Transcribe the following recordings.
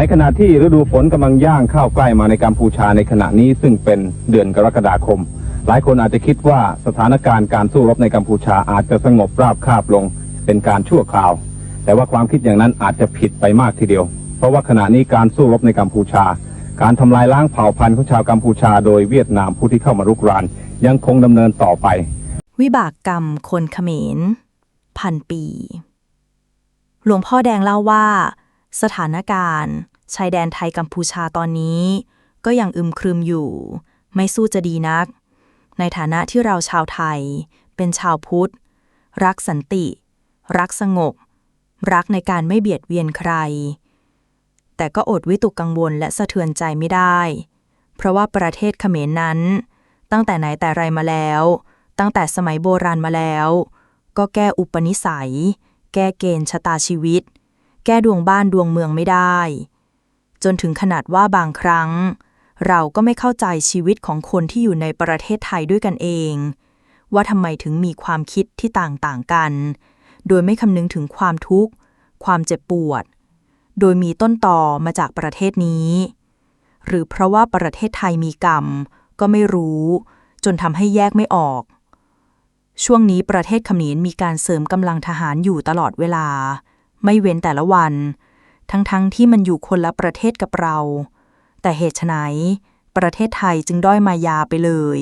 ในขณะที่ฤดูฝนกำลังย่างเข้าใกล้มาในกัมพูชาในขณะนี้ซึ่งเป็นเดือนกรกฎาคม หลายคนอาจจะคิดว่าสถานการณ์การสู้รบในกัมพูชาอาจจะสงบราบคาบลง เป็นการชั่วคราว แต่ว่าความคิดอย่างนั้นอาจจะผิดไปมากทีเดียว เพราะว่าขณะนี้การสู้รบในกัมพูชา การทำลายล้างเผ่าพันธุ์ของชาวกัมพูชา โดยเวียดนามผู้ที่เข้ามารุกราน ยังคงดำเนินต่อไป วิบากกรรมคนเขมรพันปี หลวงพ่อแดงเล่าว่า สถานการณ์ ชายแดนไทยกัมพูชาตอนนี้ ก็ยังอึมครึมอยู่ ไม่สู้จะดีนัก ในฐานะที่เราชาวไทย เป็นชาวพุทธ รักสันติ รักสงบ รักในการไม่เบียดเบียนใคร แต่ก็อดวิตกกังวลและสะเทือนใจไม่ได้ เพราะว่าประเทศเขมรนั้น ตั้งแต่ไหนแต่ไรมาแล้ว ตั้งแต่สมัยโบราณมาแล้ว ก็แก้อุปนิสัย แก้เกณฑ์ชะตาชีวิต แก้ดวงบ้านดวงเมืองไม่ได้ จนถึงขนาดว่าบางครั้ง เราก็ไม่เข้าใจชีวิตของคนที่อยู่ในประเทศไทยด้วยกันเอง ว่าทำไมถึงมีความคิดที่ต่างๆกัน โดยไม่คำนึงถึงความทุกข์ ความเจ็บปวด โดยมีต้นต่อมาจากประเทศนี้ หรือเพราะว่าประเทศไทยมีกรรม ก็ไม่รู้ จนทำให้แยกไม่ออกช่วงนี้ประเทศเขมรมีการเสริมกำลังทหารอยู่ตลอดเวลา ไม่เว้นแต่ละวัน ทั้งๆทที่มันอยู่คนละประเทศกับเรา แต่เหตุไฉนประเทศไทยจึงด้อยมายาไปเลย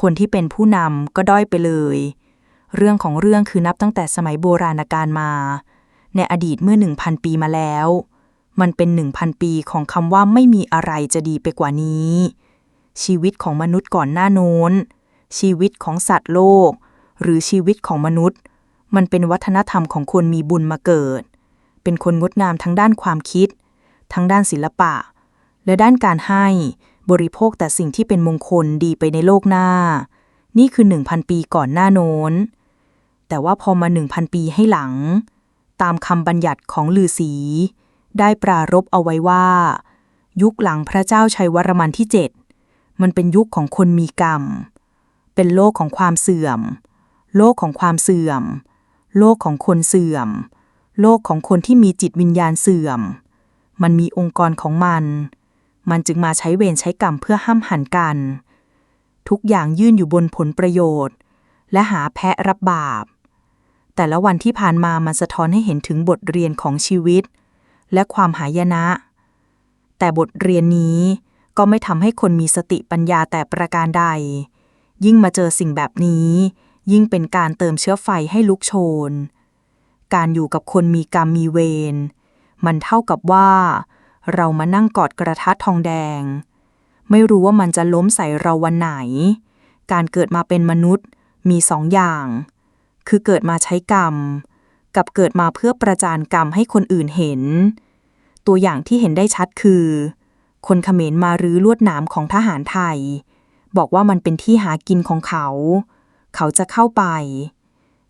คนที่เป็นผู้นำก็ด้อยไปเลย เรื่องของเรื่องคือนับตั้งแต่สมัยโบราณกาลมา ในอดีตเมื่อหนึ่งพันปีมาแล้ว มันเป็นหนึ่งพันปีของคำว่าไม่มีอะไรจะดีไปกว่านี้ ชีวิตของมนุษย์ก่อนหน้าโน้น ชีวิตของสัตว์โลก หรือชีวิตของมนุษย์ มันเป็นวัฒนธรรมของคนมีบุญมาเกิด เป็นคนงดงามทั้งด้านความคิด ทั้งด้านศิลปะ และด้านการให้บริโภคแต่สิ่งที่เป็นมงคลดีไปในโลกหน้า นี่คือหนึ่งพันปีก่อนหน้าโน้น แต่ว่าพอมาหนึ่งพันปีให้หลัง ตามคำบัญญัติของลือสีได้ปรารบเอาไว้ว่า ยุคหลังพระเจ้าชัยวรมันที่เจ็ดมันเป็นยุคของคนมีกรรม เป็นโลกของความเสื่อม โลกของความเสื่อม โลกของคนเสื่อม โลกของคนที่มีจิตวิญญาณเสื่อม มันมีองค์กรของมัน มันจึงมาใช้เวรใช้กรรมเพื่อห้ามหันกัน ทุกอย่างยื่นอยู่บนผลประโยชน์ และหาแพะรับบาป แต่ละวันที่ผ่านมามันสะท้อนให้เห็นถึงบทเรียนของชีวิต และความหายนะ แต่บทเรียนนี้ก็ไม่ทำให้คนมีสติปัญญาแต่ประการใด ยิ่งมาเจอสิ่งแบบนี้ ยิ่งเป็นการเติมเชื้อไฟให้ลุกโชน การอยู่กับคนมีกรรมมีเวร มันเท่ากับว่า เรามานั่งกอดกระทะทองแดง ไม่รู้ว่ามันจะล้มใส่เราวันไหน การเกิดมาเป็นมนุษย์มีสองอย่าง คือเกิดมาใช้กรรม กับเกิดมาเพื่อประจานกรรมให้คนอื่นเห็น ตัวอย่างที่เห็นได้ชัดคือ คนเขมรมารื้อลวดหนามของทหารไทย บอกว่ามันเป็นที่หากินของเขา เขาจะเข้าไป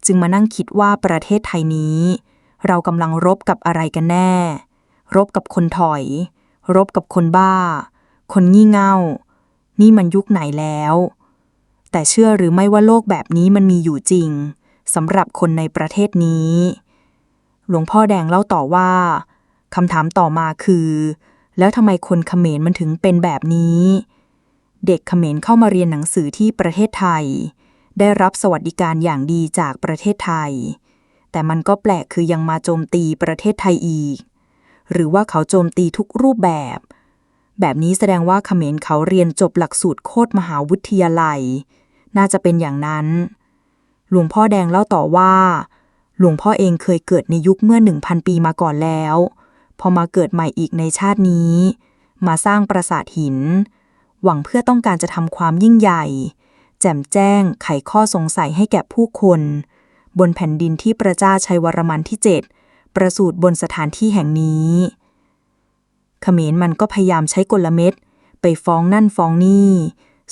จึงมานั่งคิดว่าประเทศไทยนี้ เรากำลังรบกับอะไรกันแน่ รบกับคนถอย รบกับคนบ้า คนงี่เง่า นี่มันยุคไหนแล้ว แต่เชื่อหรือไม่ว่าโลกแบบนี้มันมีอยู่จริงสำหรับคนในประเทศนี้ หลวงพ่อแดงเล่าต่อว่าคำถามต่อมาคือ แล้วทำไมคนเขมรมันถึงเป็นแบบนี้ เด็กเขมรเข้ามาเรียนหนังสือที่ประเทศไทย ได้รับสวัสดิการอย่างดีจากประเทศไทย แต่มันก็แปลกคือยังมาโจมตีประเทศไทยอีก หรือว่าเขาโจมตีทุกรูปแบบ แบบนี้แสดงว่าเขมรเขาเรียนจบหลักสูตรโคตรมหาวิทยาลัย น่าจะเป็นอย่างนั้น หลวงพ่อแดงเล่าต่อว่า หลวงพ่อเองเคยเกิดในยุคเมื่อหนึ่งพันปีมาก่อนแล้ว พอมาเกิดใหม่อีกในชาตินี้ มาสร้างปราสาทหิน หวังเพื่อต้องการจะทำความยิ่งใหญ่ จ่มแจ้งไขข้อสงสัยให้แก่ผู้คน บนแผ่นดินที่พระเจ้าชัยวรมันที่เจ็ดประสูติบนสถานที่แห่งนี้เขมรมันก็พยายามใช้กลเม็ดไปฟ้องนั่นฟ้องนี่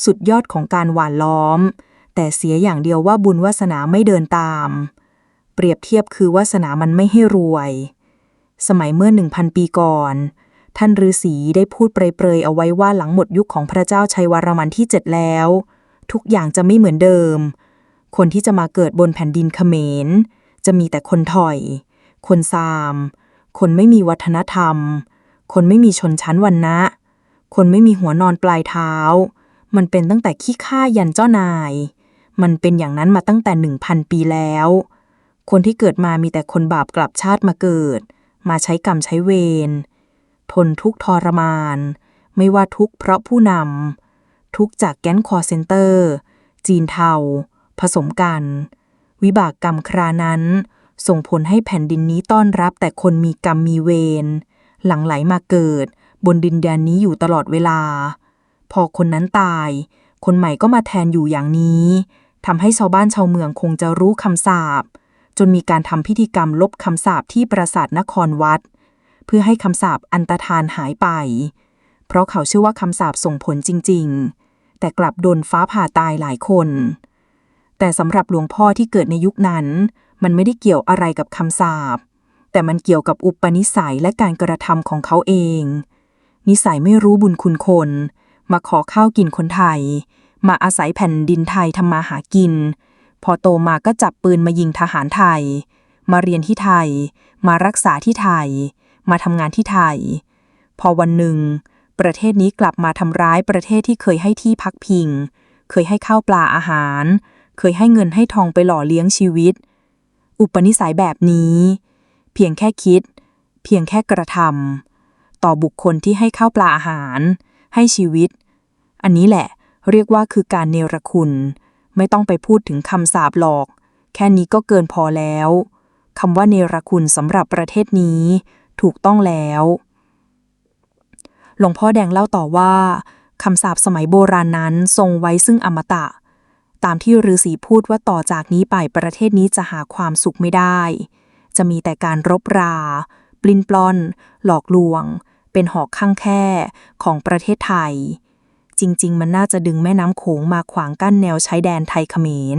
สุดยอดของการหว่านล้อม แต่เสียอย่างเดียวว่าบุญวาสนาไม่เดินตาม เปรียบเทียบคือวาสนามันไม่ให้รวย สมัยเมื่อหนึ่งพันปีก่อน ท่านฤาษีได้พูดเปรยๆเอาไว้ว่าหลังหมดยุคของพระเจ้าชัยวรมันที่เจ็ดแล้ว ทุกอย่างจะไม่เหมือนเดิม คนที่จะมาเกิดบนแผ่นดินเขมร จะมีแต่คนถอย คนซาม คนไม่มีวัฒนธรรม คนไม่มีชนชั้นวรรณะคนไม่มีหัวนอนปลายเท้า มันเป็นตั้งแต่ขี้ข้ายันเจ้านาย มันเป็นอย่างนั้นมาตั้งแต่หนึ่งพันปีแล้ว คนที่เกิดมามีแต่คนบาปกลับชาติมาเกิด มาใช้กรรมใช้เวรทนทุกทรมาน ไม่ว่าทุกเพราะผู้นำ ทุกจากแก๊งคอร์เซนเตอร์ จีนเทา ผสมกัน วิบากกรรมครานั้น ส่งผลให้แผ่นดินนี้ต้อนรับแต่คนมีกรรมมีเวรหลังไหลมาเกิด บนดินแดนนี้อยู่ตลอดเวลา พอคนนั้นตาย คนใหม่ก็มาแทนอยู่อย่างนี้ทำให้ชาวบ้านชาวเมืองคงจะรู้คำสาปจนมีการทำพิธีกรรมลบคำสาปที่ปราสาทนครวัด เพื่อให้คำสาปอันตรธานหายไป เพราะเขาเชื่อว่าคำสาปส่งผลจริง ๆ แต่กลับโดนฟ้าผ่าตายหลายคน แต่สำหรับหลวงพ่อที่เกิดในยุคนั้น มันไม่ได้เกี่ยวอะไรกับคำสาปแต่มันเกี่ยวกับอุปนิสัยและการกระทำของเขาเอง นิสัยไม่รู้บุญคุณคน มาขอข้าวกินคนไทย มาอาศัยแผ่นดินไทยทำมาหากิน พอโตมาก็จับปืนมายิงทหารไทย มาเรียนที่ไทย มารักษาที่ไทย มาทำงานที่ไทย พอวันหนึ่ง ประเทศนี้กลับมาทำร้ายประเทศที่เคยให้ที่พักพิง เคยให้ข้าวปลาอาหาร เคยให้เงินให้ทองไปหล่อเลี้ยงชีวิต อุปนิสัยแบบนี้ เพียงแค่คิด เพียงแค่กระทำต่อบุคคลที่ให้ข้าวปลาอาหาร ให้ชีวิต อันนี้แหละเรียกว่าคือการเนรคุณ ไม่ต้องไปพูดถึงคำสาปหรอก แค่นี้ก็เกินพอแล้วคำว่าเนรคุณสำหรับประเทศนี้ ถูกต้องแล้ว หลวงพ่อแดงเล่าต่อว่าคำสาปสมัยโบราณนั้นทรงไว้ซึ่งอมตะ ตามที่ฤาษีพูดว่าต่อจากนี้ไปประเทศนี้จะหาความสุขไม่ได้ จะมีแต่การรบรา ปลิ้นปลอน หลอกลวง เป็นหอกข้างแค่ของประเทศไทย จริง ๆ มันน่าจะดึงแม่น้ำโขงมาขวางกั้นแนวชายแดนไทยเขมร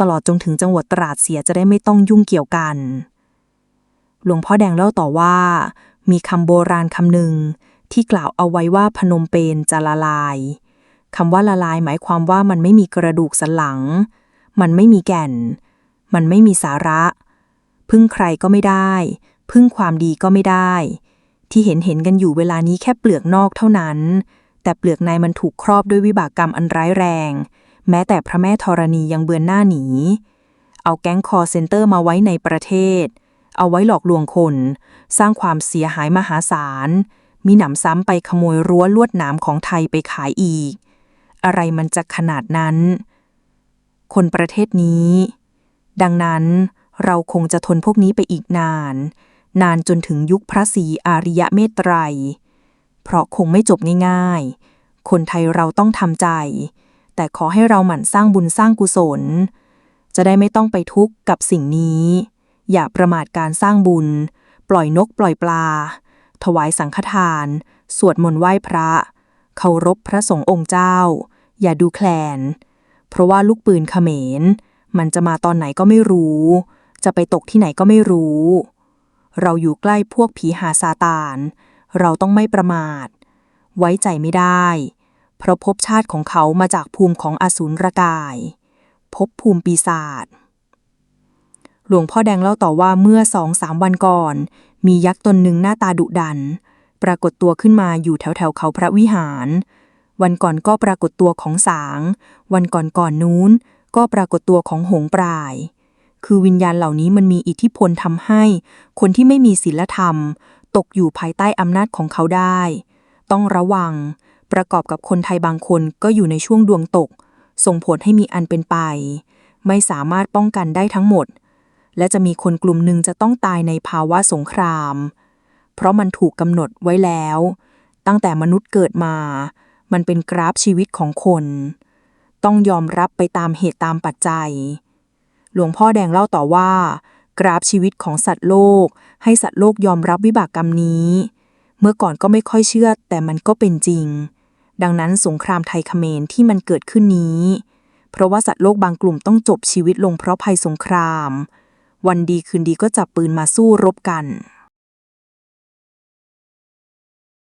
ตลอดจนถึงจังหวัดตราดเสียจะได้ไม่ต้องยุ่งเกี่ยวกัน หลวงพ่อแดงเล่าต่อว่า มีคำโบราณคำหนึ่ง ที่กล่าวเอาไว้ว่าพนมเปญจะละลายคำว่าละลายหมายความว่ามันไม่มีกระดูกสันหลัง มันไม่มีแก่น มันไม่มีสาระ พึ่งใครก็ไม่ได้ พึ่งความดีก็ไม่ได้ ที่เห็นเห็นกันอยู่เวลานี้แค่เปลือกนอกเท่านั้น แต่เปลือกในมันถูกครอบด้วยวิบากกรรมอันร้ายแรง แม้แต่พระแม่ธรณียังเบือนหน้าหนี เอาแก๊งคอเซนเตอร์มาไว้ในประเทศ เอาไว้หลอกลวงคน สร้างความเสียหายมหาศาล มีหนำซ้ำไปขโมยรั้วลวดหนามของไทยไปขายอีก อะไรมันจะขนาดนั้น คนประเทศนี้ ดังนั้นเราคงจะทนพวกนี้ไปอีกนาน นานจนถึงยุคพระศรีอาริยะเมตไตร เพราะคงไม่จบง่ายๆ คนไทยเราต้องทำใจ แต่ขอให้เราหมั่นสร้างบุญสร้างกุศล จะได้ไม่ต้องไปทุกข์กับสิ่งนี้ อย่าประมาทการสร้างบุญ ปล่อยนกปล่อยปลา ถวายสังฆทาน สวดมนต์ไหว้พระ เคารพพระสงฆ์องค์เจ้า อย่าดูแคลน เพราะว่าลูกปืนเขมร มันจะมาตอนไหนก็ไม่รู้ จะไปตกที่ไหนก็ไม่รู้ เราอยู่ใกล้พวกผีหาซาตาน เราต้องไม่ประมาท ไว้ใจไม่ได้ เพราะภพชาติของเขามาจากภูมิของอสูรกายภพภูมิปีศาจหลวงพ่อแดงเล่าต่อว่าเมื่อสองสามวันก่อน มียักษ์ตนหนึ่งหน้าตาดุดัน ปรากฏตัวขึ้นมาอยู่แถวแถวเขาพระวิหาร วันก่อนก็ปรากฏตัวของสาง วันก่อนก่อนนู้น ก็ปรากฏตัวของหงปลาย คือวิญญาณเหล่านี้มันมีอิทธิพลทำให้ คนที่ไม่มีศีลธรรม ตกอยู่ภายใต้อำนาจของเขาได้ ต้องระวัง ประกอบกับคนไทยบางคนก็อยู่ในช่วงดวงตก ส่งผลให้มีอันเป็นไป ไม่สามารถป้องกันได้ทั้งหมด และจะมีคนกลุ่มหนึ่งจะต้องตายในภาวะสงคราม เพราะมันถูกกำหนดไว้แล้ว ตั้งแต่มนุษย์เกิดมา มันเป็นกราฟชีวิตของคน ต้องยอมรับไปตามเหตุตามปัจจัย หลวงพ่อแดงเล่าต่อว่า กราฟชีวิตของสัตว์โลก ให้สัตว์โลกยอมรับวิบากกรรมนี้ เมื่อก่อนก็ไม่ค่อยเชื่อ แต่มันก็เป็นจริง ดังนั้นสงครามไทยเขมรที่มันเกิดขึ้นนี้ เพราะว่าสัตว์โลกบางกลุ่มต้องจบชีวิตลงเพราะภัยสงคราม วันดีคืนดีก็จับปืนมาสู้รบกัน